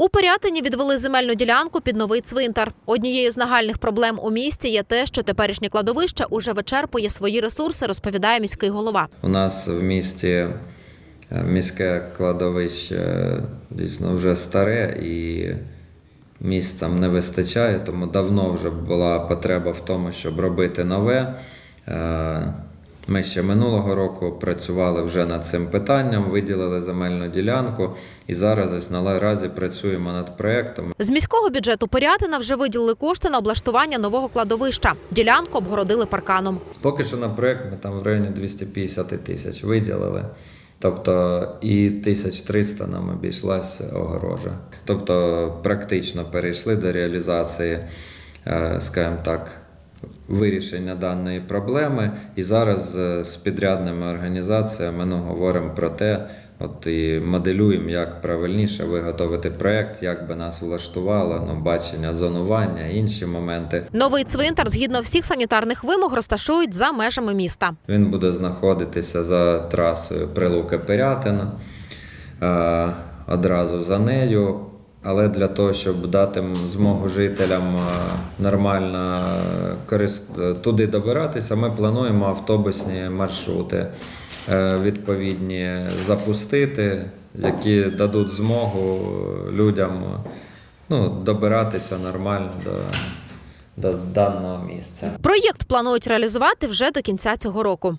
У Порятині відвели земельну ділянку під новий цвинтар. Однією з нагальних проблем у місті є те, що теперішнє кладовище уже вичерпує свої ресурси, розповідає міський голова. У нас в місті е, міське кладовище е, дійсно вже старе і місць там не вистачає, тому давно вже була потреба в тому, щоб робити нове. Ми ще минулого року працювали вже над цим питанням, виділили земельну ділянку і зараз ось наразі працюємо над проєктом. З міського бюджету Порятина вже виділили кошти на облаштування нового кладовища. Ділянку обгородили парканом. Поки що на проєкт ми там в районі 250 тисяч виділили. Тобто і 1300 нам обійшлась огорожа. Тобто практично перейшли до реалізації, е, скажімо так, вирішення даної проблеми. І зараз е, з підрядними організаціями ну, говоримо про те, от і моделюємо, як правильніше виготовити проєкт, як би нас влаштувало, ну, бачення зонування, інші моменти. Новий цвинтар, згідно всіх санітарних вимог, розташують за межами міста. Він буде знаходитися за трасою Прилуки Пирятина, е, одразу за нею. Але для того, щоб дати змогу жителям е, нормально е, е, туди добиратися, ми плануємо автобусні маршрути відповідні запустити, які дадуть змогу людям ну, добиратися нормально до, до даного місця. Проєкт планують реалізувати вже до кінця цього року.